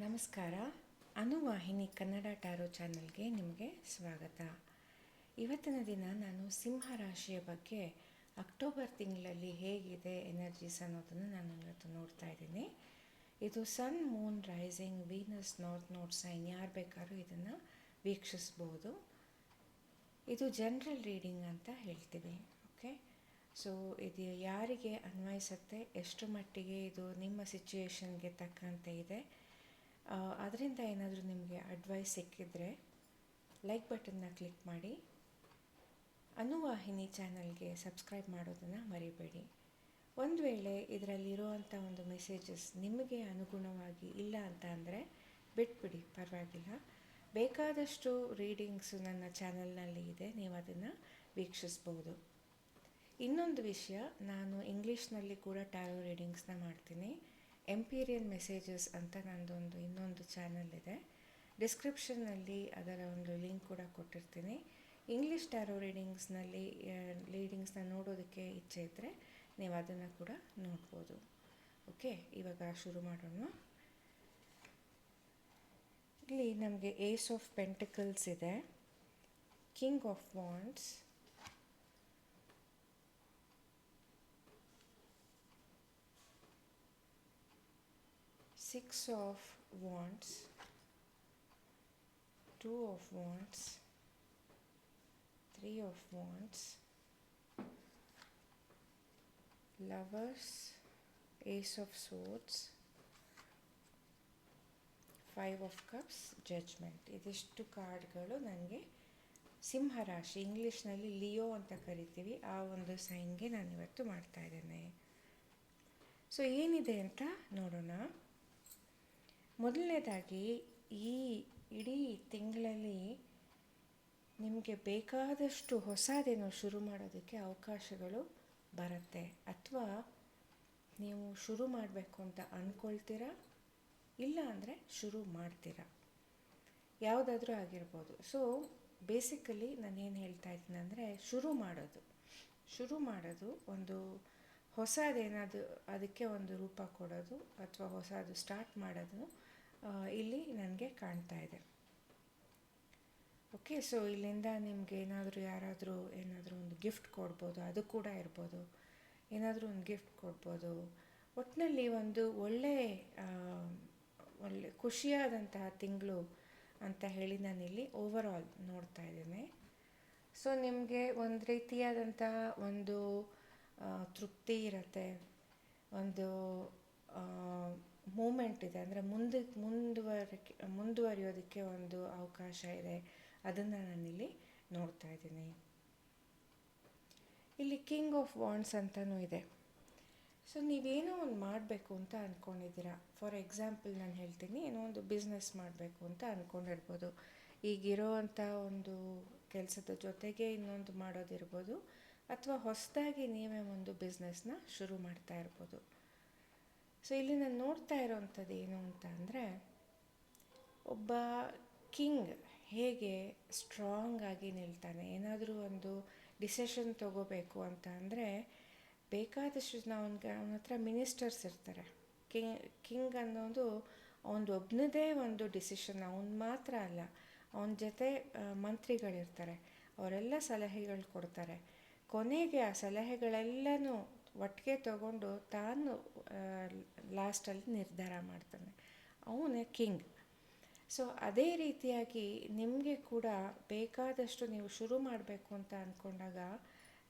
ನಮಸ್ಕಾರ. ಅನುವಾಹಿನಿ ಕನ್ನಡ ಟಾರೋ ಚಾನಲ್ಗೆ ನಿಮಗೆ ಸ್ವಾಗತ. ಇವತ್ತಿನ ದಿನ ನಾನು ಸಿಂಹ ರಾಶಿಯ ಬಗ್ಗೆ ಅಕ್ಟೋಬರ್ ತಿಂಗಳಲ್ಲಿ ಹೇಗಿದೆ ಎನರ್ಜೀಸ್ ಅನ್ನೋದನ್ನು ನಾನು ಇವತ್ತು ನೋಡ್ತಾ ಇದ್ದೀನಿ. ಇದು sun, moon, rising, Venus, north node sign ಯಾರು ಬೇಕಾದ್ರೂ ಇದನ್ನು ವೀಕ್ಷಿಸ್ಬೋದು. ಇದು ಜನರಲ್ ರೀಡಿಂಗ್ ಅಂತ ಹೇಳ್ತೀವಿ, ಓಕೆ? ಸೊ, ಇದು ಯಾರಿಗೆ ಅನ್ವಯಿಸುತ್ತೆ, ಎಷ್ಟು ಮಟ್ಟಿಗೆ ಇದು ನಿಮ್ಮ ಸಿಚುವೇಶನ್ಗೆ ತಕ್ಕಂತೆ ಇದೆ ಅದರಿಂದ ಏನಾದರೂ ನಿಮಗೆ ಅಡ್ವೈಸ್ ಸಿಕ್ಕಿದರೆ ಲೈಕ್ ಬಟನ್ನ ಕ್ಲಿಕ್ ಮಾಡಿ. ಅನುವಾಹಿನಿ ಚಾನಲ್ಗೆ ಸಬ್ಸ್ಕ್ರೈಬ್ ಮಾಡೋದನ್ನು ಮರಿಬೇಡಿ. ಒಂದು ವೇಳೆ ಇದರಲ್ಲಿರುವಂಥ ಒಂದು ಮೆಸೇಜಸ್ ನಿಮಗೆ ಅನುಗುಣವಾಗಿ ಇಲ್ಲ ಅಂತ ಅಂದರೆ ಬಿಟ್ಬಿಡಿ, ಪರವಾಗಿಲ್ಲ. ಬೇಕಾದಷ್ಟು ರೀಡಿಂಗ್ಸು ನನ್ನ ಚಾನಲ್ನಲ್ಲಿ ಇದೆ, ನೀವು ಅದನ್ನು ವೀಕ್ಷಿಸ್ಬೋದು. ಇನ್ನೊಂದು ವಿಷಯ, ನಾನು ಇಂಗ್ಲೀಷ್ನಲ್ಲಿ ಕೂಡ ಟ್ಯಾರೋ ರೀಡಿಂಗ್ಸ್ನ ಮಾಡ್ತೀನಿ. ಎಂಪೀರಿಯಲ್ ಮೆಸೇಜಸ್ ಅಂತ ನಂದೊಂದು ಇನ್ನೊಂದು ಚಾನಲ್ ಇದೆ. ಡಿಸ್ಕ್ರಿಪ್ಷನ್ನಲ್ಲಿ ಅದರ ಒಂದು ಲಿಂಕ್ ಕೂಡ ಕೊಟ್ಟಿರ್ತೀನಿ. ಇಂಗ್ಲೀಷ್ ಟ್ಯಾರೋ ರೀಡಿಂಗ್ಸ್ನಲ್ಲಿ ರೀಡಿಂಗ್ಸ್ನ ನೋಡೋದಕ್ಕೆ ಇಚ್ಛೆ ಇದ್ದರೆ ನೀವು ಅದನ್ನು ಕೂಡ ನೋಡ್ಬೋದು. ಓಕೆ ಇವಾಗ ಶುರು ಮಾಡೋಣ. ಇಲ್ಲಿ ನಮಗೆ ಏಸ್ ಆಫ್ ಪೆಂಟಿಕಲ್ಸ್ ಇದೆ. King of wands six of wands, two of wands, three of wands, lovers, ace of swords five of cups judgment ಇದಿಷ್ಟು ಕಾರ್ಡ್ಗಳು ನನಗೆ ಸಿಂಹರಾಶಿ ಇಂಗ್ಲೀಷ್ನಲ್ಲಿ ಲಿಯೋ ಅಂತ ಕರಿತೀವಿ. ಆ ಒಂದು ಸೈನ್ಗೆ ನಾನು ಇವತ್ತು ಮಾಡ್ತಾ ಇದ್ದೇನೆ. ಸೊ ಏನಿದೆ ಅಂತ ನೋಡೋಣ. ಮೊದಲನೇದಾಗಿ ಈ ಇಡೀ ತಿಂಗಳಲ್ಲಿ ನಿಮಗೆ ಬೇಕಾದಷ್ಟು ಹೊಸದೇನೋ ಶುರು ಮಾಡೋದಕ್ಕೆ ಅವಕಾಶಗಳು ಬರುತ್ತೆ. ಅಥವಾ ನೀವು ಶುರು ಮಾಡಬೇಕು ಅಂತ ಅಂದ್ಕೊಳ್ತೀರಾ ಇಲ್ಲ ಅಂದರೆ ಶುರು ಮಾಡ್ತೀರಾ? ಯಾವುದಾದ್ರೂ ಆಗಿರ್ಬೋದು. ಸೊ ಬೇಸಿಕಲಿ ನಾನೇನು ಹೇಳ್ತಾ ಇದ್ದೀನಿ ಅಂದರೆ ಶುರು ಮಾಡೋದು. ಶುರು ಮಾಡೋದು ಒಂದು ಹೊಸದೇನಾದರೂ ಅದಕ್ಕೆ ಒಂದು ರೂಪ ಕೊಡೋದು ಅಥವಾ ಹೊಸದು ಸ್ಟಾರ್ಟ್ ಮಾಡೋದು ಇಲ್ಲಿ ನನಗೆ ಕಾಣ್ತಾ ಇದೆ. ಓಕೆ ಸೊ ಇಲ್ಲಿಂದ ನಿಮ್ಗೆ ಏನಾದರೂ ಯಾರಾದರೂ ಏನಾದರೂ ಒಂದು ಗಿಫ್ಟ್ ಕೊಡ್ಬೋದು, ಅದು ಕೂಡ ಇರ್ಬೋದು. ಏನಾದರೂ ಒಂದು ಗಿಫ್ಟ್ ಕೊಡ್ಬೋದು. ಒಟ್ಟಿನಲ್ಲಿ ಒಂದು ಒಳ್ಳೆ ಒಳ್ಳೆ ಖುಷಿಯಾದಂತಹ ತಿಂಗಳು ಅಂತ ಹೇಳಿ ನಾನಿಲ್ಲಿ ಓವರ್ ಆಲ್ ನೋಡ್ತಾ ಇದ್ದೇನೆ. ಸೊ ನಿಮಗೆ ಒಂದು ರೀತಿಯಾದಂತಹ ಒಂದು ತೃಪ್ತಿ ಇರುತ್ತೆ. ಒಂದು ಮೂಮೆಂಟ್ ಇದೆ. ಅಂದರೆ ಮುಂದೆ ಮುಂದುವರಕ್ಕೆ ಮುಂದುವರಿಯೋದಕ್ಕೆ ಒಂದು ಅವಕಾಶ ಇದೆ. ಅದನ್ನು ನಾನಿಲ್ಲಿ ನೋಡ್ತಾ ಇದ್ದೀನಿ. ಇಲ್ಲಿ ಕಿಂಗ್ ಆಫ್ ವಾಂಡ್ಸ್ ಅಂತಲೂ ಇದೆ. ಸೊ ನೀವೇನೋ ಒಂದು ಮಾಡಬೇಕು ಅಂತ ಅಂದ್ಕೊಂಡಿದ್ದೀರಾ ಫಾರ್ ಎಕ್ಸಾಂಪಲ್ ನಾನು ಹೇಳ್ತೀನಿ, ಏನೋ ಒಂದು ಬಿಸ್ನೆಸ್ ಮಾಡಬೇಕು ಅಂತ ಅಂದ್ಕೊಂಡಿರ್ಬೋದು ಈಗಿರೋವಂಥ ಒಂದು ಕೆಲಸದ ಜೊತೆಗೆ ಇನ್ನೊಂದು ಮಾಡೋದಿರ್ಬೋದು. ಅಥವಾ ಹೊಸದಾಗಿ ನೀವೇ ಒಂದು ಬಿಸ್ನೆಸ್ನ ಶುರು ಮಾಡ್ತಾ ಇರ್ಬೋದು. ಸೊ ಇಲ್ಲಿ ನಾನು ನೋಡ್ತಾ ಇರೋವಂಥದ್ದು ಏನು ಅಂತ ಅಂದರೆ, ಒಬ್ಬ ಕಿಂಗ್ ಹೇಗೆ ಸ್ಟ್ರಾಂಗ್ ಆಗಿ ನಿಲ್ತಾನೆ, ಏನಾದರೂ ಒಂದು ಡಿಸಿಷನ್ ತಗೋಬೇಕು ಅಂತ ಅಂದರೆ, ಬೇಕಾದಷ್ಟು ನಾವು ಅವನ ಹತ್ರ ಮಿನಿಸ್ಟರ್ಸ್ ಇರ್ತಾರೆ. ಕಿಂಗ್ ಕಿಂಗ್ ಅನ್ನೋದು ಅವನದು ಒಬ್ಬನದೇ ಒಂದು ಡಿಸಿಷನ್ ಅವನು ಮಾತ್ರ ಅಲ್ಲ, ಅವನ ಜೊತೆ ಮಂತ್ರಿಗಳಿರ್ತಾರೆ. ಅವರೆಲ್ಲ ಸಲಹೆಗಳು ಕೊಡ್ತಾರೆ. ಕೊನೆಗೆ ಆ ಸಲಹೆಗಳೆಲ್ಲನೂ ಒಟ್ಟಿಗೆ ತಗೊಂಡು ತಾನು ಲಾಸ್ಟಲ್ಲಿ ನಿರ್ಧಾರ ಮಾಡ್ತಾನೆ. ಅವನೇ ಕಿಂಗ್. ಸೊ, ಅದೇ ರೀತಿಯಾಗಿ ನಿಮಗೆ ಕೂಡ ಬೇಕಾದಷ್ಟು ನೀವು ಶುರು ಮಾಡಬೇಕು ಅಂತ ಅಂದ್ಕೊಂಡಾಗ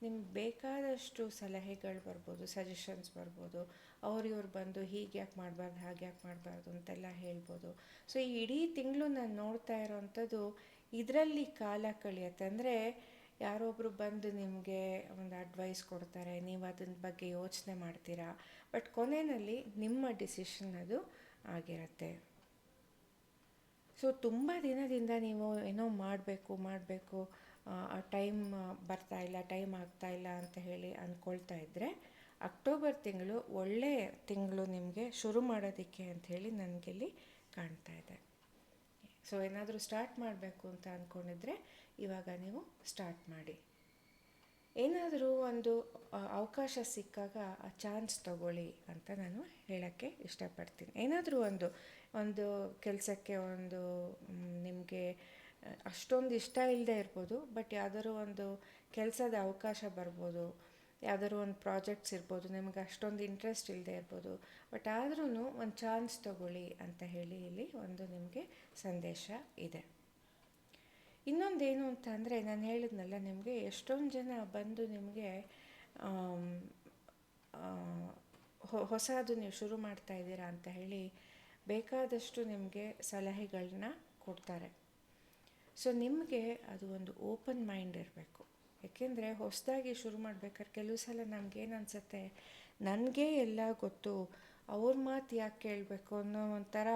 ನಿಮ್ಗೆ ಬೇಕಾದಷ್ಟು ಸಲಹೆಗಳು ಬರ್ಬೋದು ಸಜೆಷನ್ಸ್ ಬರ್ಬೋದು. ಅವ್ರಿವ್ರು ಬಂದು ಹೀಗೆ ಯಾಕೆ ಮಾಡಬಾರ್ದು, ಹಾಗೆ ಯಾಕೆ ಮಾಡಬಾರ್ದು ಅಂತೆಲ್ಲ ಹೇಳ್ಬೋದು. ಸೊ, ಈ ಇಡೀ ತಿಂಗಳು ನಾನು ನೋಡ್ತಾ ಇರೋವಂಥದ್ದು ಇದರಲ್ಲಿ ಕಾಲ ಕಳೆಯುತ್ತೆ. ಅಂದರೆ ಯಾರೊಬ್ಬರು ಬಂದು ನಿಮಗೆ ಒಂದು ಅಡ್ವೈಸ್ ಕೊಡ್ತಾರೆ, ನೀವು ಅದನ್ನ ಬಗ್ಗೆ ಯೋಚನೆ ಮಾಡ್ತೀರಾ? ಬಟ್ ಕೊನೆಯಲ್ಲಿ ನಿಮ್ಮ ಡಿಸಿಷನ್ ಅದು ಆಗಿರುತ್ತೆ. ಸೊ ತುಂಬ ದಿನದಿಂದ ನೀವು ಏನೋ ಮಾಡಬೇಕು ಮಾಡಬೇಕು ಟೈಮ್ ಬರ್ತಾ ಇಲ್ಲ ಟೈಮ್ ಆಗ್ತಾ ಇಲ್ಲ ಅಂತ ಹೇಳಿ ಅಂದ್ಕೊಳ್ತಾ ಇದ್ದರೆ ಅಕ್ಟೋಬರ್ ತಿಂಗಳು ಒಳ್ಳೆಯ ತಿಂಗಳು ನಿಮಗೆ ಶುರು ಮಾಡೋದಕ್ಕೆ ಅಂಥೇಳಿ ನನಗಿಲ್ಲಿ ಕಾಣ್ತಾ ಇದೆ. ಸೊ ಏನಾದರೂ ಸ್ಟಾರ್ಟ್ ಮಾಡಬೇಕು ಅಂತ ಅಂದ್ಕೊಂಡಿದ್ರೆ ಇವಾಗ ನೀವು ಸ್ಟಾರ್ಟ್ ಮಾಡಿ. ಏನಾದರೂ ಒಂದು ಅವಕಾಶ ಸಿಕ್ಕಾಗ ಆ ಚಾನ್ಸ್ ತಗೊಳ್ಳಿ ಅಂತ ನಾನು ಹೇಳೋಕ್ಕೆ ಇಷ್ಟಪಡ್ತೀನಿ. ಏನಾದರೂ ಒಂದು ಒಂದು ಕೆಲಸಕ್ಕೆ ಒಂದು ನಿಮಗೆ ಅಷ್ಟೊಂದು ಇಷ್ಟ ಇಲ್ಲದೆ ಇರ್ಬೋದು ಬಟ್ ಯಾವುದಾದ್ರು ಒಂದು ಕೆಲಸದ ಅವಕಾಶ ಬರ್ಬೋದು, ಯಾವ್ದಾದ್ರು ಒಂದು ಪ್ರಾಜೆಕ್ಟ್ಸ್ ಇರ್ಬೋದು, ನಿಮಗೆ ಅಷ್ಟೊಂದು ಇಂಟ್ರೆಸ್ಟ್ ಇಲ್ಲದೆ ಇರ್ಬೋದು ಬಟ್ ಆದ್ರೂ ಒಂದು ಚಾನ್ಸ್ ತಗೊಳ್ಳಿ ಅಂತ ಹೇಳಿ ಇಲ್ಲಿ ಒಂದು ನಿಮಗೆ ಸಂದೇಶ ಇದೆ. ಇನ್ನೊಂದೇನು ಅಂತ ಅಂದರೆ ನಾನು ಹೇಳಿದ್ನಲ್ಲ, ನಿಮಗೆ ಎಷ್ಟೊಂದು ಜನ ಬಂದು ನಿಮಗೆ ಹೊಸದು ನೀವು ಶುರು ಮಾಡ್ತಾ ಇದ್ದೀರಾ ಅಂತ ಹೇಳಿ ಬೇಕಾದಷ್ಟು ನಿಮಗೆ ಸಲಹೆಗಳನ್ನ ಕೊಡ್ತಾರೆ. ಸೊ ನಿಮಗೆ ಅದು ಒಂದು ಓಪನ್ ಮೈಂಡ್ ಇರಬೇಕು. ಏಕೆಂದರೆ ಹೊಸದಾಗಿ ಶುರು ಮಾಡ್ಬೇಕಾದ್ರೆ ಕೆಲವು ಸಲ ನಮಗೇನು ಅನಿಸುತ್ತೆ, ನನಗೆ ಎಲ್ಲ ಗೊತ್ತು, ಅವ್ರ ಮಾತು ಯಾಕೆ ಕೇಳಬೇಕು ಅನ್ನೋ ಒಂಥರ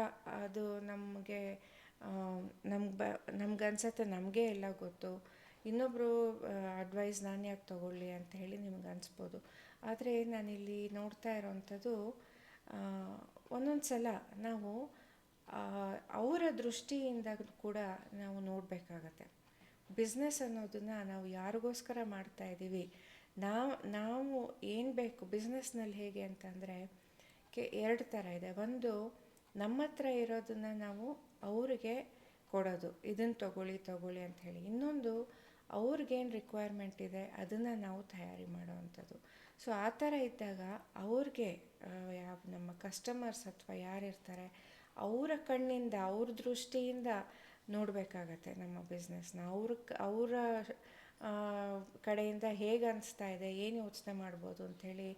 ಅದು ನಮಗೆ ನಮ್ಗೆ ಬ, ನಮ್ಗೆ ಅನ್ಸುತ್ತೆ, ನಮಗೆ ಎಲ್ಲ ಗೊತ್ತು. ಇನ್ನೊಬ್ಬರು ಅಡ್ವೈಸ್ ನಾನು ಯಾಕೆ ತಗೊಳ್ಳಿ ಅಂತ ಹೇಳಿ ನಿಮ್ಗೆ ಅನಿಸ್ಬೋದು. ಆದರೆ ನಾನಿಲ್ಲಿ ನೋಡ್ತಾ ಇರೋವಂಥದ್ದು ಒಂದೊಂದು ಸಲ ನಾವು ಅವರ ದೃಷ್ಟಿಯಿಂದ ಕೂಡ ನಾವು ನೋಡಬೇಕಾಗತ್ತೆ. ಬಿಸ್ನೆಸ್ ಅನ್ನೋದನ್ನು ನಾವು ಯಾರಿಗೋಸ್ಕರ ಮಾಡ್ತಾ ಇದ್ದೀವಿ ನಾವು ನಾವು ಏನು ಬೇಕು ಬಿಸ್ನೆಸ್ನಲ್ಲಿ ಹೇಗೆ ಅಂತಂದರೆ, ಕೆ, ಎರಡು ಥರ ಇದೆ. ಒಂದು, ನಮ್ಮ ಹತ್ರ ಇರೋದನ್ನು ನಾವು ಅವ್ರಿಗೆ ಕೊಡೋದು ಇದನ್ನು ತಗೊಳ್ಳಿ ತಗೊಳ್ಳಿ ಅಂತ ಹೇಳಿ. ಇನ್ನೊಂದು ಅವ್ರಿಗೇನು ರಿಕ್ವೈರ್ಮೆಂಟ್ ಇದೆ, ಅದನ್ನು ನಾವು ತಯಾರಿ ಮಾಡೋವಂಥದ್ದು. ಸೊ ಆ ಥರ ಇದ್ದಾಗ ಅವ್ರಿಗೆ ಯಾವ, ನಮ್ಮ ಕಸ್ಟಮರ್ಸ್ ಅಥವಾ ಯಾರಿರ್ತಾರೆ, ಅವರ ಕಣ್ಣಿಂದ, ಅವ್ರ ದೃಷ್ಟಿಯಿಂದ ನೋಡಬೇಕಾಗತ್ತೆ ನಮ್ಮ ಬಿಸ್ನೆಸ್ನ ಅವ್ರ ಅವರ ಕಡೆಯಿಂದ ಹೇಗೆ ಅನಿಸ್ತಾ ಇದೆ, ಏನು ಯೋಚನೆ ಮಾಡ್ಬೋದು ಅಂಥೇಳಿ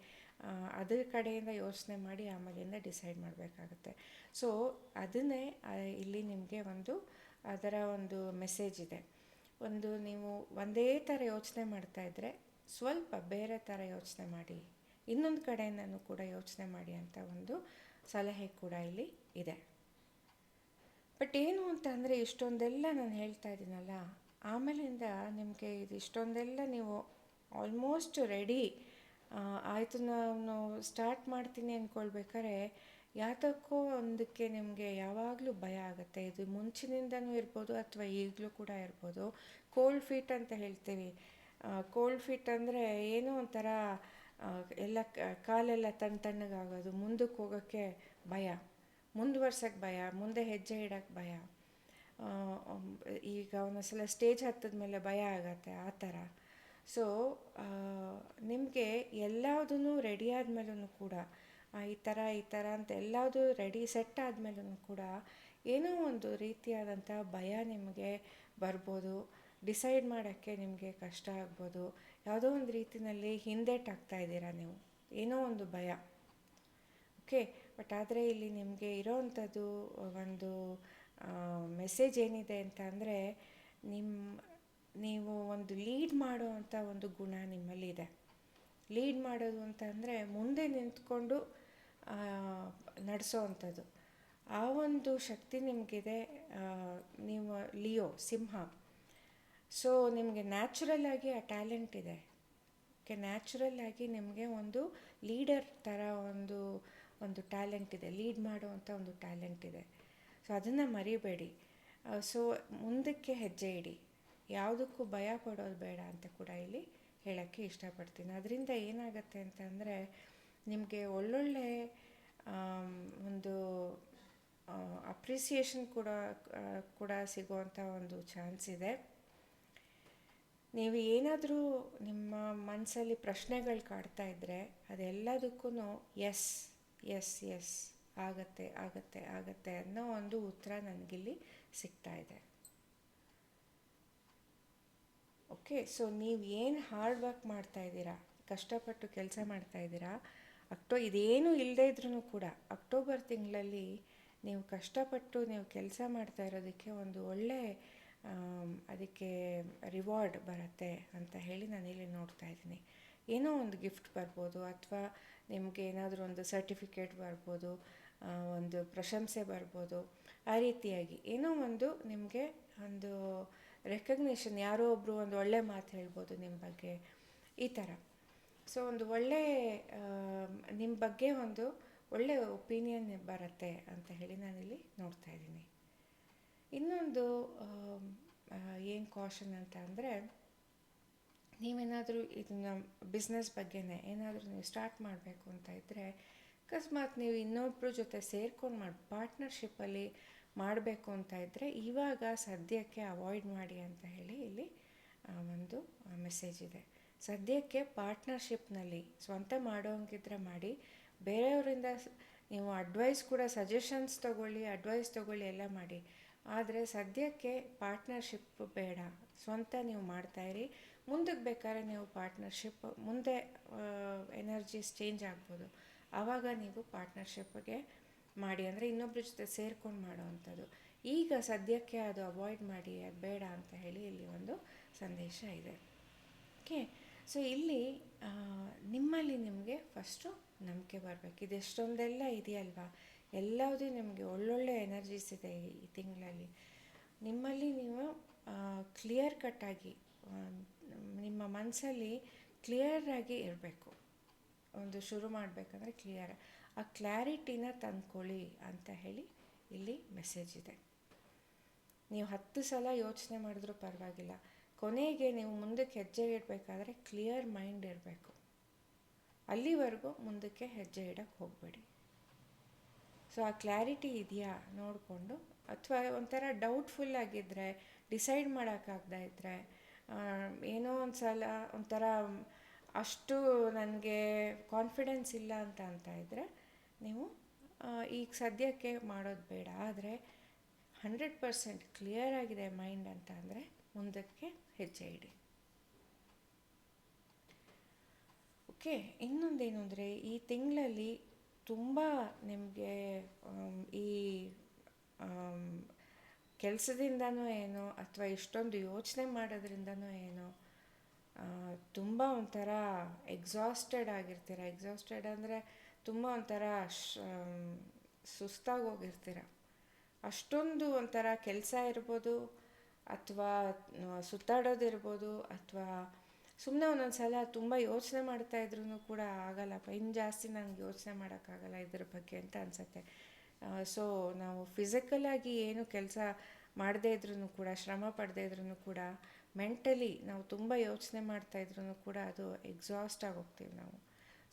ಅದ್ರ ಕಡೆಯಿಂದ ಯೋಚನೆ ಮಾಡಿ ಆಮೇಲಿಂದ ಡಿಸೈಡ್ ಮಾಡಬೇಕಾಗತ್ತೆ. ಸೊ ಅದನ್ನೇ ಇಲ್ಲಿ ನಿಮಗೆ ಒಂದು ಅದರ ಒಂದು ಮೆಸೇಜ್ ಇದೆ. ಒಂದು ನೀವು ಒಂದೇ ಥರ ಯೋಚನೆ ಮಾಡ್ತಾ ಇದ್ದರೆ ಸ್ವಲ್ಪ ಬೇರೆ ಥರ ಯೋಚನೆ ಮಾಡಿ. ಇನ್ನೊಂದು ಕಡೆಯಿಂದನೂ ಕೂಡ ಯೋಚನೆ ಮಾಡಿ ಅಂತ ಒಂದು ಸಲಹೆ ಕೂಡ ಇಲ್ಲಿ ಇದೆ. ಬಟ್ ಏನು ಅಂತ ಅಂದರೆ ಇಷ್ಟೊಂದೆಲ್ಲ ನಾನು ಹೇಳ್ತಾ ಇದ್ದೀನಲ್ಲ, ಆಮೇಲಿಂದ ನಿಮಗೆ ಇದು ಇಷ್ಟೊಂದೆಲ್ಲ ನೀವು ಆಲ್ಮೋಸ್ಟ್ ರೆಡಿ ಆಯಿತು ನಾನು ಸ್ಟಾರ್ಟ್ ಮಾಡ್ತೀನಿ ಅಂದ್ಕೊಳ್ಬೇಕಾರೆ ಯಾತಕ್ಕೋ ಒಂದಕ್ಕೆ ನಿಮಗೆ ಯಾವಾಗಲೂ ಭಯ ಆಗುತ್ತೆ. ಇದು ಮುಂಚಿನಿಂದನೂ ಇರ್ಬೋದು ಅಥವಾ ಈಗಲೂ ಕೂಡ ಇರ್ಬೋದು. ಕೋಲ್ಡ್ ಫೀಟ್ ಅಂತ ಹೇಳ್ತೀವಿ. ಕೋಲ್ಡ್ ಫೀಟ್ ಅಂದರೆ ಏನೋ ಒಂಥರ ಎಲ್ಲ ಕಾಲೆಲ್ಲ ತಣ್ಣ ತಣ್ಣಗಾಗೋದು. ಮುಂದಕ್ಕೆ ಹೋಗೋಕ್ಕೆ ಭಯ. ಮುಂದುವರ್ಸೋಕ್ಕೆ ಭಯ. ಮುಂದೆ ಹೆಜ್ಜೆ ಇಡೋಕ್ಕೆ ಭಯ. ಈಗ ಒಂದೊಂದ್ಸಲ ಸ್ಟೇಜ್ ಹತ್ತದ ಮೇಲೆ ಭಯ ಆಗತ್ತೆ ಆ ಥರ. ಸೊ ನಿಮಗೆ ಎಲ್ಲದೂ ರೆಡಿ ಆದಮೇಲೂ ಕೂಡ ಈ ಥರ ಈ ಥರ ಅಂತ ಎಲ್ಲದು ರೆಡಿ ಸೆಟ್ ಆದಮೇಲೂ ಕೂಡ ಏನೋ ಒಂದು ರೀತಿಯಾದಂಥ ಭಯ ನಿಮಗೆ ಬರ್ಬೋದು. ಡಿಸೈಡ್ ಮಾಡೋಕ್ಕೆ ನಿಮಗೆ ಕಷ್ಟ ಆಗ್ಬೋದು. ಯಾವುದೋ ಒಂದು ರೀತಿಯಲ್ಲಿ ಹಿಂದೇಟಾಗ್ತಾ ಇದ್ದೀರಾ ನೀವು? ಏನೋ ಒಂದು ಭಯ. ಓಕೆ ಬಟ್ ಆದರೆ ಇಲ್ಲಿ ನಿಮಗೆ ಇರೋವಂಥದ್ದು ಒಂದು ಮೆಸೇಜ್ ಏನಿದೆ ಅಂತ ಅಂದರೆ ನಿಮ್ಮ ನೀವು ಒಂದು ಲೀಡ್ ಮಾಡುವಂಥ ಒಂದು ಗುಣ ನಿಮ್ಮಲ್ಲಿದೆ. ಲೀಡ್ ಮಾಡೋದು ಅಂತ ಅಂದರೆ ಮುಂದೆ ನಿಂತ್ಕೊಂಡು ನಡೆಸೋ ಅಂಥದ್ದು ಆ ಒಂದು ಶಕ್ತಿ ನಿಮಗಿದೆ ನೀವು ಲಿಯೋ, ಸಿಂಹ. ಸೊ ನಿಮಗೆ ನ್ಯಾಚುರಲ್ ಆಗಿ ಆ ಟ್ಯಾಲೆಂಟ್ ಇದೆ. ಓಕೆ ನ್ಯಾಚುರಲ್ ಆಗಿ ನಿಮಗೆ ಒಂದು ಲೀಡರ್ ಥರ ಒಂದು ಒಂದು ಟ್ಯಾಲೆಂಟ್ ಇದೆ. ಲೀಡ್ ಮಾಡುವಂಥ ಒಂದು ಟ್ಯಾಲೆಂಟ್ ಇದೆ. ಸೊ ಅದನ್ನು ಮರಿಬೇಡಿ. ಸೊ ಮುಂದಕ್ಕೆ ಹೆಜ್ಜೆ ಇಡಿ. ಯಾವುದಕ್ಕೂ ಭಯ ಪಡೋದು ಬೇಡ ಅಂತ ಕೂಡ ಇಲ್ಲಿ ಹೇಳೋಕ್ಕೆ ಇಷ್ಟಪಡ್ತೀನಿ. ಅದರಿಂದ ಏನಾಗುತ್ತೆ ಅಂತಂದರೆ, ನಿಮಗೆ ಒಳ್ಳೊಳ್ಳೆ ಒಂದು ಅಪ್ರಿಸಿಯೇಷನ್ ಕೂಡ ಕೂಡ ಸಿಗುವಂಥ ಒಂದು ಚಾನ್ಸ್ ಇದೆ. ನೀವು ಏನಾದರೂ ನಿಮ್ಮ ಮನಸ್ಸಲ್ಲಿ ಪ್ರಶ್ನೆಗಳು ಕಾಡ್ತಾ ಇದ್ದರೆ ಅದೆಲ್ಲದಕ್ಕೂ ಎಸ್ ಎಸ್ ಎಸ್ ಆಗತ್ತೆ ಆಗತ್ತೆ ಆಗತ್ತೆ ಅನ್ನೋ ಒಂದು ಉತ್ತರ ನನಗಿಲ್ಲಿ ಸಿಗ್ತಾ ಇದೆ. ಓಕೆ ಸೊ ನೀವು ಏನು ಹಾರ್ಡ್ ವರ್ಕ್ ಮಾಡ್ತಾ ಇದ್ದೀರಾ? ಕಷ್ಟಪಟ್ಟು ಕೆಲಸ ಮಾಡ್ತಾ ಇದ್ದೀರಾ? ಅಕ್ಟೋ, ಇದೇನು ಇಲ್ಲದೇ ಇದ್ರೂ ಕೂಡ ಅಕ್ಟೋಬರ್ ತಿಂಗಳಲ್ಲಿ ನೀವು ಕಷ್ಟಪಟ್ಟು ನೀವು ಕೆಲಸ ಮಾಡ್ತಾ ಇರೋದಕ್ಕೆ ಒಂದು ಒಳ್ಳೆ ಅದಕ್ಕೆ ರಿವಾರ್ಡ್ ಬರುತ್ತೆ ಅಂತ ಹೇಳಿ ನಾನಿಲ್ಲಿ ನೋಡ್ತಾ ಇದ್ದೀನಿ. ಏನೋ ಒಂದು ಗಿಫ್ಟ್ ಬರ್ಬೋದು ಅಥವಾ ನಿಮಗೆ ಏನಾದರೂ ಒಂದು ಸರ್ಟಿಫಿಕೇಟ್ ಬರ್ಬೋದು ಒಂದು ಪ್ರಶಂಸೆ ಬರ್ಬೋದು, ಆ ರೀತಿಯಾಗಿ. ಏನೋ ಒಂದು ನಿಮಗೆ ಒಂದು ರೆಕಗ್ನೇಷನ್ ಯಾರೋ ಒಬ್ಬರು ಒಂದು ಒಳ್ಳೆ ಮಾತು ಹೇಳ್ಬೋದು ನಿಮ್ಮ ಬಗ್ಗೆ. ಈ ಥರ ಸೊ ಒಂದು ಒಳ್ಳೆ ನಿಮ್ಮ ಬಗ್ಗೆ ಒಂದು ಒಳ್ಳೆ ಒಪಿನಿಯನ್ ಬರುತ್ತೆ ಅಂತ ಹೇಳಿ ನಾನಿಲ್ಲಿ ನೋಡ್ತಾ ಇದ್ದೀನಿ. ಇನ್ನೊಂದು ಏನು ಕಾಷನ್ ಅಂತ ಅಂದರೆ, ನೀವೇನಾದರೂ ಇದನ್ನು ಬಿಸ್ನೆಸ್ ಬಗ್ಗೆನೇ ಏನಾದರೂ ನೀವು ಸ್ಟಾರ್ಟ್ ಮಾಡಬೇಕು ಅಂತ ಇದ್ದರೆ ಅಕಸ್ಮಾತ್ ನೀವು ಇನ್ನೊಬ್ಬರ ಜೊತೆ ಸೇರ್ಕೊಂಡು ಮಾಡಿ ಪಾರ್ಟ್ನರ್ಶಿಪ್ಪಲ್ಲಿ ಮಾಡಬೇಕು ಅಂತ ಇದ್ದರೆ ಇವಾಗ ಸದ್ಯಕ್ಕೆ ಅವಾಯ್ಡ್ ಮಾಡಿ ಅಂತ ಹೇಳಿ ಇಲ್ಲಿ ಒಂದು ಮೆಸೇಜ್ ಇದೆ. ಸದ್ಯಕ್ಕೆ ಪಾರ್ಟ್ನರ್ಶಿಪ್ನಲ್ಲಿ ಸ್ವಂತ ಮಾಡೋಂಗಿದ್ರೆ ಮಾಡಿ. ಬೇರೆಯವರಿಂದ ನೀವು ಅಡ್ವೈಸ್ ಕೂಡ ಸಜೆಷನ್ಸ್ ತೊಗೊಳ್ಳಿ ಅಡ್ವೈಸ್ ತೊಗೊಳ್ಳಿ ಎಲ್ಲ ಮಾಡಿ. ಆದರೆ ಸದ್ಯಕ್ಕೆ ಪಾರ್ಟ್ನರ್ಶಿಪ್ ಬೇಡ. ಸ್ವಂತ ನೀವು ಮಾಡ್ತಾಯಿರಿ ಮುಂದಕ್ಕೆ ಬೇಕಾದ್ರೆ ನೀವು ಪಾರ್ಟ್ನರ್ಶಿಪ್ ಮುಂದೆ ಎನರ್ಜೀಸ್ ಚೇಂಜ್ ಆಗ್ಬೋದು. ಆವಾಗ ನೀವು ಪಾರ್ಟ್ನರ್ಶಿಪ್ಗೆ ಮಾಡಿ ಅಂದರೆ ಇನ್ನೊಬ್ರ ಜೊತೆ ಸೇರ್ಕೊಂಡು ಮಾಡೋವಂಥದ್ದು ಈಗ ಸದ್ಯಕ್ಕೆ ಅದು ಅವಾಯ್ಡ್ ಮಾಡಿ, ಅದು ಬೇಡ ಅಂತ ಹೇಳಿ ಇಲ್ಲಿ ಒಂದು ಸಂದೇಶ ಇದೆ. ಓಕೆ ಸೊ ಇಲ್ಲಿ ನಿಮ್ಮಲ್ಲಿ ನಿಮಗೆ ಫಸ್ಟು ನಂಬಿಕೆ ಬರಬೇಕು. ಇದೆಷ್ಟೊಂದೆಲ್ಲ ಇದೆಯಲ್ವಾ? ಎಲ್ಲದೂ ನಿಮಗೆ ಒಳ್ಳೊಳ್ಳೆ ಎನರ್ಜೀಸ್ ಇದೆ ಈ- ಈ ತಿಂಗಳಲ್ಲಿ. ನಿಮ್ಮಲ್ಲಿ ನೀವು ಕ್ಲಿಯರ್ ಕಟ್ಟಾಗಿ ನಿಮ್ಮ ಮನಸ್ಸಲ್ಲಿ ಕ್ಲಿಯರಾಗಿ ಇರಬೇಕು. ಒಂದು ಶುರು ಮಾಡಬೇಕಂದ್ರೆ ಕ್ಲಿಯರ್ ಆ ಕ್ಲಾರಿಟಿನ ತಂದ್ಕೊಳ್ಳಿ ಅಂತ ಹೇಳಿ ಇಲ್ಲಿ ಮೆಸೇಜ್ ಇದೆ. ನೀವು ಹತ್ತು ಸಲ ಯೋಚನೆ ಮಾಡಿದ್ರೂ ಪರವಾಗಿಲ್ಲ. ಕೊನೆಗೆ ನೀವು ಮುಂದಕ್ಕೆ ಹೆಜ್ಜೆ ಇಡಬೇಕಾದ್ರೆ ಕ್ಲಿಯರ್ ಮೈಂಡ್ ಇರಬೇಕು. ಅಲ್ಲಿವರೆಗೂ ಮುಂದಕ್ಕೆ ಹೆಜ್ಜೆ ಇಡಕ್ಕೆ ಹೋಗಬೇಡಿ. ಸೊ ಆ ಕ್ಲಾರಿಟಿ ಇದೆಯಾ ನೋಡಿಕೊಂಡು, ಅಥವಾ ಒಂಥರ ಡೌಟ್ಫುಲ್ ಆಗಿದ್ದರೆ ಡಿಸೈಡ್ ಮಾಡೋಕ್ಕಾಗದೇ ಇದ್ದರೆ ಏನೋ ಒಂದು ಸಲ ಒಂಥರ ಅಷ್ಟು ನನಗೆ ಕಾನ್ಫಿಡೆನ್ಸ್ ಇಲ್ಲ ಅಂತ ಅಂತ ಇದ್ದರೆ ನೀವು ಈಗ ಸದ್ಯಕ್ಕೆ ಮಾಡೋದು ಬೇಡ. ಆದರೆ ಹಂಡ್ರೆಡ್ ಪರ್ಸೆಂಟ್ ಕ್ಲಿಯರ್ ಆಗಿದೆ ಮೈಂಡ್ ಅಂತ ಅಂದರೆ ಮುಂದಕ್ಕೆ ಹೆಜ್ಜೆ ಇಡಿ. ಓಕೆ, ಇನ್ನೊಂದೇನು ಅಂದರೆ ಈ ತಿಂಗಳಲ್ಲಿ ತುಂಬ ನಿಮಗೆ ಈ ಕೆಲಸದಿಂದನೋ ಏನೋ ಅಥವಾ ಇಷ್ಟೊಂದು ಯೋಚನೆ ಮಾಡೋದ್ರಿಂದನೋ ಏನೋ ತುಂಬ ಒಂಥರ ಎಕ್ಸಾಸ್ಟೆಡ್ ಆಗಿರ್ತೀರ. ಎಕ್ಸಾಸ್ಟೆಡ್ ಅಂದರೆ ತುಂಬ ಒಂಥರ ಶ್ ಸುಸ್ತಾಗಿ ಹೋಗಿರ್ತೀರ ಅಷ್ಟೊಂದು ಒಂಥರ ಕೆಲಸ ಇರ್ಬೋದು, ಅಥವಾ ಸುತ್ತಾಡೋದಿರ್ಬೋದು, ಅಥವಾ ಸುಮ್ಮನೆ ಒಂದೊಂದು ಸಲ ತುಂಬ ಯೋಚನೆ ಮಾಡ್ತಾ ಇದ್ರೂ ಕೂಡ ಆಗಲ್ಲಪ್ಪ ಇನ್ನು ಜಾಸ್ತಿ ನಂಗೆ ಯೋಚನೆ ಮಾಡೋಕ್ಕಾಗಲ್ಲ ಇದ್ರ ಬಗ್ಗೆ ಅಂತ ಅನಿಸುತ್ತೆ. ಸೊ ನಾವು ಫಿಸಿಕಲಾಗಿ ಏನು ಕೆಲಸ ಮಾಡದೇ ಇದ್ರೂ ಕೂಡ, ಶ್ರಮ ಪಡದೇ ಇದ್ರೂ ಕೂಡ, ಮೆಂಟಲಿ ನಾವು ತುಂಬ ಯೋಚನೆ ಮಾಡ್ತಾ ಇದ್ರೂ ಕೂಡ ಅದು ಎಕ್ಸಾಸ್ಟ್ ಹೋಗ್ತೀವಿ ನಾವು.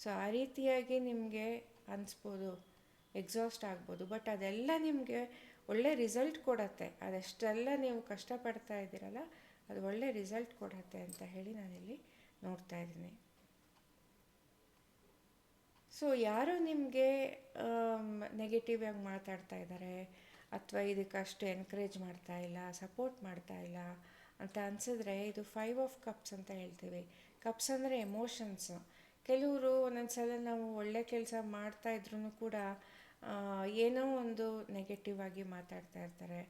ಸೊ ಆ ರೀತಿಯಾಗಿ ನಿಮಗೆ ಅನಿಸ್ಬೋದು ಎಕ್ಸಾಸ್ಟ್ ಆಗ್ಬೋದು ಬಟ್ ಅದೆಲ್ಲ ನಿಮಗೆ ಒಳ್ಳೆ ರಿಸಲ್ಟ್ ಕೊಡತ್ತೆ. ಅದೆಷ್ಟೆಲ್ಲ ನೀವು ಕಷ್ಟಪಡ್ತಾ ಇದ್ದೀರಲ್ಲ, ಅದು ಒಳ್ಳೆ ರಿಸಲ್ಟ್ ಕೊಡತ್ತೆ ಅಂತ ಹೇಳಿ ನಾನಿಲ್ಲಿ ನೋಡ್ತಾ ಇದ್ದೀನಿ. ಸೊ ಯಾರು ನಿಮಗೆ ನೆಗೆಟಿವ್ ಆಗಿ ಮಾತಾಡ್ತಾ ಇದ್ದಾರೆ? ಅಥವಾ ಇದಕ್ಕೆ ಅಷ್ಟು ಎನ್ಕರೇಜ್ ಮಾಡ್ತಾ ಇಲ್ಲ ಸಪೋರ್ಟ್ ಮಾಡ್ತಾ ಇಲ್ಲ ಅಂತ ಅನಿಸಿದ್ರೆ ಇದು ಫೈವ್ ಆಫ್ ಕಪ್ಸ್ ಅಂತ ಹೇಳ್ತೀವಿ. ಕಪ್ಸ್ ಅಂದರೆ ಎಮೋಷನ್ಸು ಕೆಲವರು ಒಂದೊಂದ್ಸಲ ನಾವು ಒಳ್ಳೆ ಕೆಲಸ ಮಾಡ್ತಾ ಇದ್ರೂ ಕೂಡ ಏನೋ ಒಂದು ನೆಗೆಟಿವ್ ಆಗಿ ಮಾತಾಡ್ತಾ ಇರ್ತಾರೆ.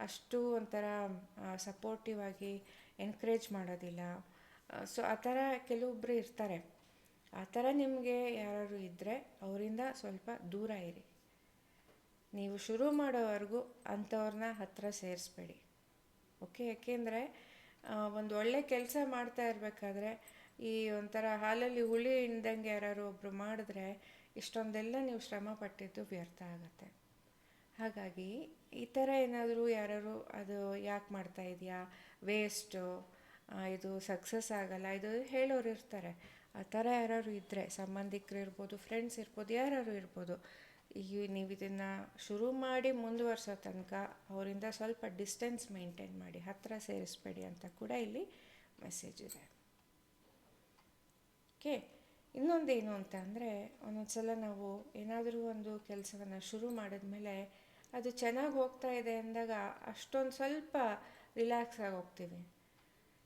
ಅಷ್ಟು ಒಂಥರ ಸಪೋರ್ಟಿವ್ ಆಗಿ ಎನ್ಕರೇಜ್ ಮಾಡೋದಿಲ್ಲ. ಸೊ ಆ ಥರ ಕೆಲವೊಬ್ಬರು ಇರ್ತಾರೆ. ಆ ಥರ ನಿಮಗೆ ಯಾರು ಇದ್ದರೆ ಅವರಿಂದ ಸ್ವಲ್ಪ ದೂರ ಇರಿ. ನೀವು ಶುರು ಮಾಡೋವರೆಗೂ ಅಂಥವ್ರನ್ನ ಹತ್ತಿರ ಸೇರಿಸ್ಬೇಡಿ. ಓಕೆ? ಯಾಕೆಂದರೆ ಒಂದು ಒಳ್ಳೆ ಕೆಲಸ ಮಾಡ್ತಾ ಇರಬೇಕಾದ್ರೆ ಈ ಒಂಥರ ಹಾಲಲ್ಲಿ ಹುಳಿ ಹಿಂಡ್ದಂಗೆ ಯಾರು ಒಬ್ಬರು ಮಾಡಿದ್ರೆ ಇಷ್ಟೊಂದೆಲ್ಲ ನೀವು ಶ್ರಮ ಪಟ್ಟಿದ್ದು ವ್ಯರ್ಥ ಆಗುತ್ತೆ. ಹಾಗಾಗಿ ಈ ಥರ ಏನಾದರೂ ಯಾರು ಅದು ಯಾಕೆ ಮಾಡ್ತಾ ಇದೆಯಾ? ವೇಸ್ಟು ಇದು ಸಕ್ಸಸ್ ಆಗಲ್ಲ, ಇದು ಹೇಳೋರು ಇರ್ತಾರೆ. ಆ ಥರ ಯಾರು ಇದ್ದರೆ ಸಂಬಂಧಿಕರು ಇರ್ಬೋದು ಫ್ರೆಂಡ್ಸ್ ಇರ್ಬೋದು ಯಾರು ಇರ್ಬೋದು, ಈ ನೀವು ಇದನ್ನು ಶುರು ಮಾಡಿ ಮುಂದುವರ್ಸೋ ತನಕ ಅವರಿಂದ ಸ್ವಲ್ಪ ಡಿಸ್ಟೆನ್ಸ್ ಮೇಂಟೈನ್ ಮಾಡಿ ಹತ್ತಿರ ಸೇರಿಸ್ಬೇಡಿ ಅಂತ ಕೂಡ ಇಲ್ಲಿ ಮೆಸೇಜ್ ಇದೆ. ಓಕೆ ಇನ್ನೊಂದೇನು ಅಂತ ಅಂದರೆ ಒಂದೊಂದು ಸಲ ನಾವು ಏನಾದರೂ ಒಂದು ಕೆಲಸವನ್ನು ಶುರು ಮಾಡಿದ್ಮೇಲೆ ಅದು ಚೆನ್ನಾಗಿ ಹೋಗ್ತಾ ಇದೆ ಅಂದಾಗ ಅಷ್ಟೊಂದು ಸ್ವಲ್ಪ ರಿಲ್ಯಾಕ್ಸ್ ಆಗಿ ಹೋಗ್ತೀವಿ.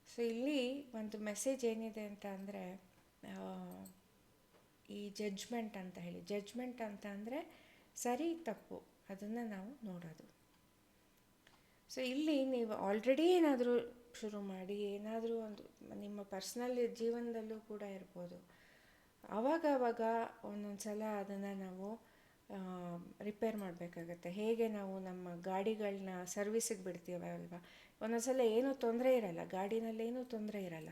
ಸೊ ಇಲ್ಲಿ ಒಂದು ಮೆಸೇಜ್ ಏನಿದೆ ಅಂತ ಅಂದರೆ ಈ ಜಡ್ಜ್ಮೆಂಟ್ ಅಂತ ಹೇಳಿ ಜಡ್ಜ್ಮೆಂಟ್ ಅಂತ ಅಂದರೆ ಸರಿ ತಪ್ಪು, ಅದನ್ನು ನಾವು ನೋಡೋದು. ಸೊ ಇಲ್ಲಿ ನೀವು ಆಲ್ರೆಡಿ ಏನಾದರೂ ಶುರು ಮಾಡಿ ಏನಾದರೂ ಒಂದು ನಿಮ್ಮ ಪರ್ಸ್ನಲ್ ಜೀವನದಲ್ಲೂ ಕೂಡ ಇರ್ಬೋದು. ಆವಾಗ ಆವಾಗ ಒಂದೊಂದು ಸಲ ಅದನ್ನು ನಾವು ರಿಪೇರ್ ಮಾಡಬೇಕಾಗತ್ತೆ. ಹೇಗೆ ನಾವು ನಮ್ಮ ಗಾಡಿಗಳನ್ನ ಸರ್ವಿಸಿಗೆ ಬಿಡ್ತೀವಿ ಅಲ್ವಾ? ಒಂದೊಂದು ಸಲ ಏನೂ ತೊಂದರೆ ಇರಲ್ಲ. ಗಾಡಿನಲ್ಲೇನೂ ತೊಂದರೆ ಇರಲ್ಲ.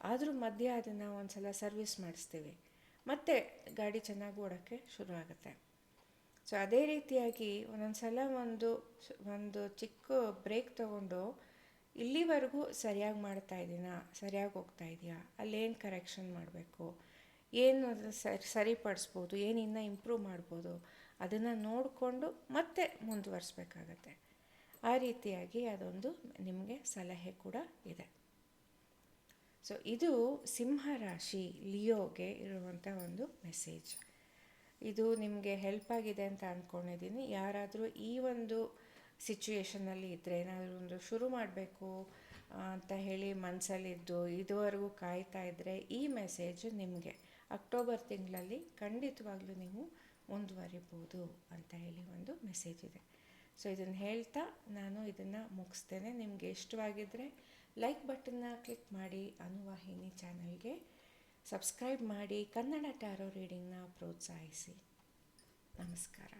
ಆದರೂ ಮಧ್ಯೆ ಅದನ್ನು ಒಂದು ಸಲ ಸರ್ವಿಸ್ ಮಾಡಿಸ್ತೀವಿ. ಮತ್ತೆ ಗಾಡಿ ಚೆನ್ನಾಗಿ ಓಡೋಕ್ಕೆ ಶುರು ಆಗುತ್ತೆ ಸೊ ಅದೇ ರೀತಿಯಾಗಿ ಒಂದೊಂದು ಸಲ ಒಂದು ಒಂದು ಚಿಕ್ಕ ಬ್ರೇಕ್ ತಗೊಂಡು ಇಲ್ಲಿವರೆಗೂ ಸರಿಯಾಗಿ ಮಾಡ್ತಾ ಇದ್ದೀನಾ ಸರಿಯಾಗಿ ಹೋಗ್ತಾ ಇದೆಯಾ? ಅಲ್ಲೇನು ಕರೆಕ್ಷನ್ ಮಾಡಬೇಕು? ಏನು ಸರಿ, ಸರಿಪಡಿಸ್ಬೋದು? ಏನು ಇನ್ನೂ ಇಂಪ್ರೂವ್ ಮಾಡ್ಬೋದು? ಅದನ್ನು ನೋಡಿಕೊಂಡು ಮತ್ತೆ ಮುಂದುವರಿಸ್ಬೇಕಾಗತ್ತೆ. ಆ ರೀತಿಯಾಗಿ ಅದೊಂದು ನಿಮಗೆ ಸಲಹೆ ಕೂಡ ಇದೆ. ಸೊ ಇದು ಸಿಂಹ ರಾಶಿ ಲಿಯೋಗೆ ಇರುವಂಥ ಒಂದು ಮೆಸೇಜ್ ಇದು ನಿಮಗೆ ಹೆಲ್ಪ್ ಆಗಿದೆ ಅಂತ ಅಂದ್ಕೊಂಡಿದ್ದೀನಿ ಯಾರಾದರೂ ಈ ಒಂದು ಸಿಚುವೇಷನಲ್ಲಿ ಇದ್ದರೆ ಏನಾದರೂ ಒಂದು ಶುರು ಮಾಡಬೇಕು ಅಂತ ಹೇಳಿ ಮನಸ್ಸಲ್ಲಿದ್ದು ಇದುವರೆಗೂ ಕಾಯ್ತಾ ಇದ್ದರೆ ಈ ಮೆಸೇಜ್ ನಿಮಗೆ. ಅಕ್ಟೋಬರ್ ತಿಂಗಳಲ್ಲಿ ಖಂಡಿತವಾಗ್ಲೂ ನೀವು ಮುಂದುವರಿಬೋದು ಅಂತ ಹೇಳಿ ಒಂದು ಮೆಸೇಜ್ ಇದೆ. ಸೊ ಇದನ್ನು ಹೇಳ್ತಾ ನಾನು ಇದನ್ನು ಮುಗಿಸ್ತೇನೆ. ನಿಮಗೆ ಇಷ್ಟವಾಗಿದ್ದರೆ ಲೈಕ್ ಬಟನ್ನ ಕ್ಲಿಕ್ ಮಾಡಿ ಅನುವಾಹಿನಿ ಚಾನಲ್ಗೆ ಸಬ್ಸ್ಕ್ರೈಬ್ ಮಾಡಿ, ಕನ್ನಡ ಟ್ಯಾರೋ ರೀಡಿಂಗ್ನ ಪ್ರೋತ್ಸಾಹಿಸಿ. ನಮಸ್ಕಾರ.